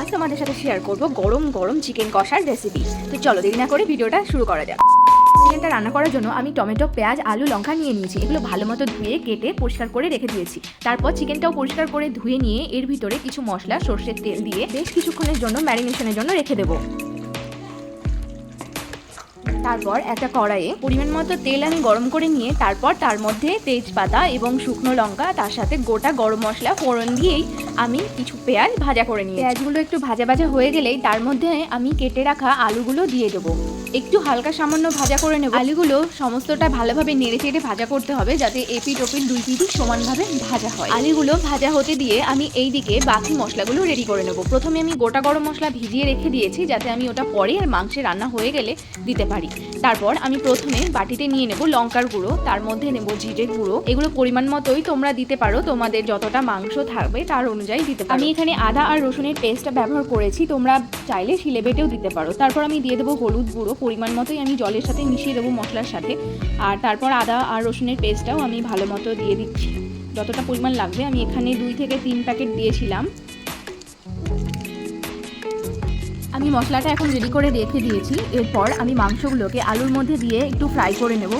আজ তোমাদের সাথে শেয়ার করব গরম গরম চিকেন কষার রেসিপি তো চলো দেরি না করে ভিডিওটা শুরু করা যাক। চিকেনটা রান্না করার জন্য আমি টমেটো, পেঁয়াজ, আলু, লঙ্কা নিয়ে নিয়েছি। এগুলো ভালো মতো ধুয়ে, কেটে, পরিষ্কার করে রেখে দিয়েছি। তারপর চিকেনটাও পরিষ্কার করে ধুয়ে নিয়ে এর ভিতরে কিছু মশলা, সর্ষের তেল দিয়ে বেশ কিছুক্ষণের জন্য ম্যারিনেশনের জন্য রেখে দেবো। তারপর একটা কড়াইয়ে পরিমাণ মতো তেল আমি গরম করে নিয়ে তারপর তার মধ্যে তেজপাতা এবং শুকনো লঙ্কা, তার সাথে গোটা গরম মশলা, ফোড়ন দিয়েই আমি কিছু পেঁয়াজ ভাজা করে নিই পেঁয়াজগুলো একটু ভাজা ভাজা হয়ে গেলেই তার মধ্যে আমি কেটে রাখা আলুগুলো দিয়ে দেবো। একটু হালকা সামান্য ভাজা করে নেব। আলুগুলো সমস্তটা ভালোভাবে নেড়ে চেড়ে ভাজা করতে হবে যাতে এপিট ওপিট দুই পিঠই সমানভাবে ভাজা হয়। আলুগুলো ভাজা হতে দিয়ে আমি এই দিকে বাকি মশলাগুলো রেডি করে নেব। প্রথমে আমি গোটা গরম মশলা ভিজিয়ে রেখে দিয়েছি যাতে আমি ওটা পরে আর মাংসে রান্না হয়ে গেলে দিতে পারি। তারপর আমি প্রথমে বাটিতে নিয়ে নেব লঙ্কার গুঁড়ো, তার মধ্যে নেব জিরের গুঁড়ো। এগুলো পরিমাণ মতোই তোমরা দিতে পারো, তোমাদের যতটা মাংস থাকবে তার অনুযায়ী দিতে পারো। আমি এখানে আদা আর রসুনের পেস্টটা ব্যবহার করেছি, তোমরা চাইলে শিলে বেটেও দিতে পারো। তারপর আমি দিয়ে দেবো হলুদ গুঁড়ো, পরিমাণ মতোই আমি জলের সাথে মিশিয়ে দেবো মশলার সাথে। আর তারপর আদা আর রসুনের পেস্টটাও আমি ভালো মতো দিয়ে দিচ্ছি। যতটা পরিমাণ লাগবে আমি এখানে দুই থেকে তিন প্যাকেট দিয়েছিলাম। আমি মশলাটা এখন রেডি করে রেখে দিয়েছি। এরপর আমি মাংসগুলোকে আলুর মধ্যে দিয়ে একটু ফ্রাই করে নেব।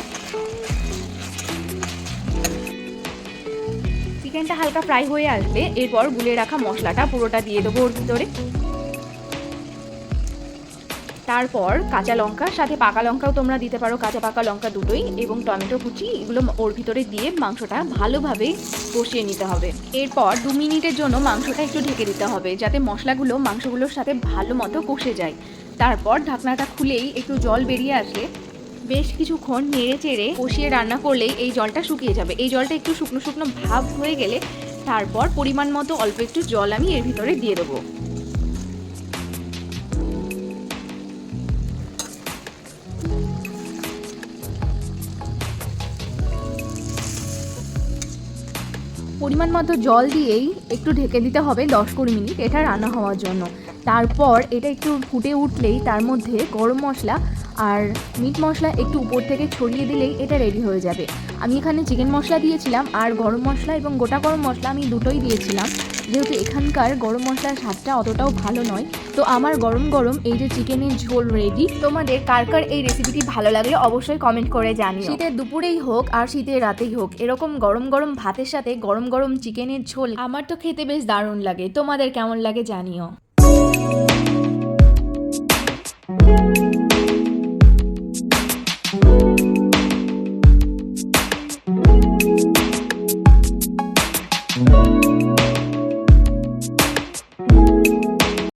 চিকেনটা হালকা ফ্রাই হয়ে আসবে, এরপর গুলে রাখা মশলাটা পুরোটা দিয়ে দেবো ওর ভিতরে। তারপর কাঁচা লঙ্কা, সাথে পাকা লঙ্কাও তোমরা দিতে পারো, কাঁচা পাকা লঙ্কা দুটোই এবং টমেটো কুচি, এগুলো ওর ভিতরে দিয়ে মাংসটা ভালোভাবে কষিয়ে নিতে হবে। এরপর দু মিনিটের জন্য মাংসটা একটু ঢেকে দিতে হবে, যাতে মশলাগুলো মাংসগুলোর সাথে ভালো মতো কষে যায়। তারপর ঢাকনাটা খুলেই একটু জল বেরিয়ে আসলে বেশ কিছুক্ষণ নেড়ে চেড়ে কষিয়ে রান্না করলেই এই জলটা শুকিয়ে যাবে। এই জলটা একটু শুকনো শুকনো ভাব হয়ে গেলে তারপর পরিমাণ মতো অল্প একটু জল আমি এর ভিতরে দিয়ে দেবো। পরিমাণ মতো জল দিয়েই একটু ঢেকে দিতে হবে দশ কুড়ি মিনিট এটা রান্না হওয়ার জন্য। তারপর এটা একটু ফুটে উঠলেই তার মধ্যে গরম মশলা আর মিট মশলা একটু উপর থেকে ছড়িয়ে দিলেই এটা রেডি হয়ে যাবে। আমি এখানে চিকেন মশলা দিয়েছিলাম আর গরম মশলা এবং গোটা গরম মশলা আমি দুটোই দিয়েছিলাম। যেহেতু এখানকার গরম মশলার স্বাদটা অতটাও ভালো নয়, তো আমার গরম গরম এই যে চিকেনের ঝোল রেডি তোমাদের কার কার এই রেসিপিটি ভালো লাগলে অবশ্যই কমেন্ট করে জানি শীতের দুপুরেই হোক আর শীতের রাতেই হোক, এরকম গরম গরম ভাতের সাথে গরম গরম চিকেনের ঝোল আমার তো খেতে বেশ দারুণ লাগে, তোমাদের কেমন লাগে জানিও।